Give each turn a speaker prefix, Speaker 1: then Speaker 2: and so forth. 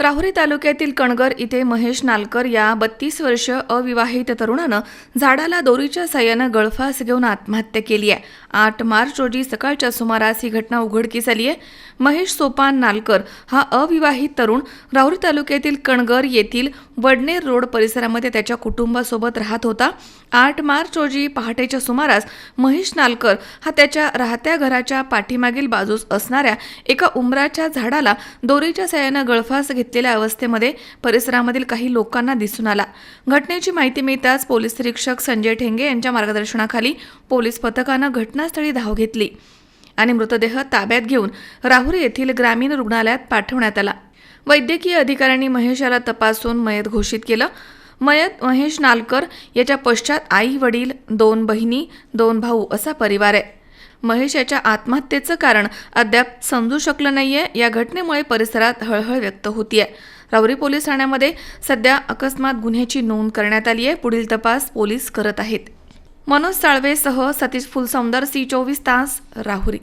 Speaker 1: राहुरी तालुक्यातील कणगर इथे महेश नालकर या बत्तीस वर्ष अविवाहित तरुणानं झाडाला दोरीच्या साह्यानं गळफास घेऊन आत्महत्या केली आहे. आठ मार्च रोजी सकाळच्या सुमारास ही घटना उघडकीस आली आहे. महेश सोपान नालकर हा अविवाहित तरुण राहुरी तालुक्यातील कणगर येथील वडनेर रोड परिसरामध्ये त्याच्या कुटुंबासोबत राहत होता. आठ मार्च रोजी पहाटेच्या सुमारास महेश नालकर हा त्याच्या राहत्या घराच्या पाठीमागील बाजूस असणाऱ्या एका उमराच्या झाडाला दोरीच्या साह्यानं गळफास घेत घेतलेल्या अवस्थेमध्ये परिसरामधील काही लोकांना दिसून आला. घटनेची माहिती मिळताच पोलीस निरीक्षक संजय ठेंगे यांच्या मार्गदर्शनाखाली पोलीस पथकानं घटनास्थळी धाव घेतली आणि मृतदेह ताब्यात घेऊन राहुरी येथील ग्रामीण रुग्णालयात पाठवण्यात आला. वैद्यकीय अधिकाऱ्यांनी महेश याला तपासून मयत घोषित केलं. मयत महेश नालकर याच्या पश्चात आई वडील दोन बहिणी दोन भाऊ असा परिवार आहे. महेश याच्या आत्महत्येचं कारण अद्याप समजू शकलं नाहीये. या घटनेमुळे परिसरात हळहळ व्यक्त होतीये. राहुरी पोलीस ठाण्यामध्ये सध्या अकस्मात गुन्ह्याची नोंद करण्यात आली आहे. पुढील तपास पोलीस करत आहेत. मनोज साळवेसह सतीश फुलसौंदर सी चोवीस तास राहुरी.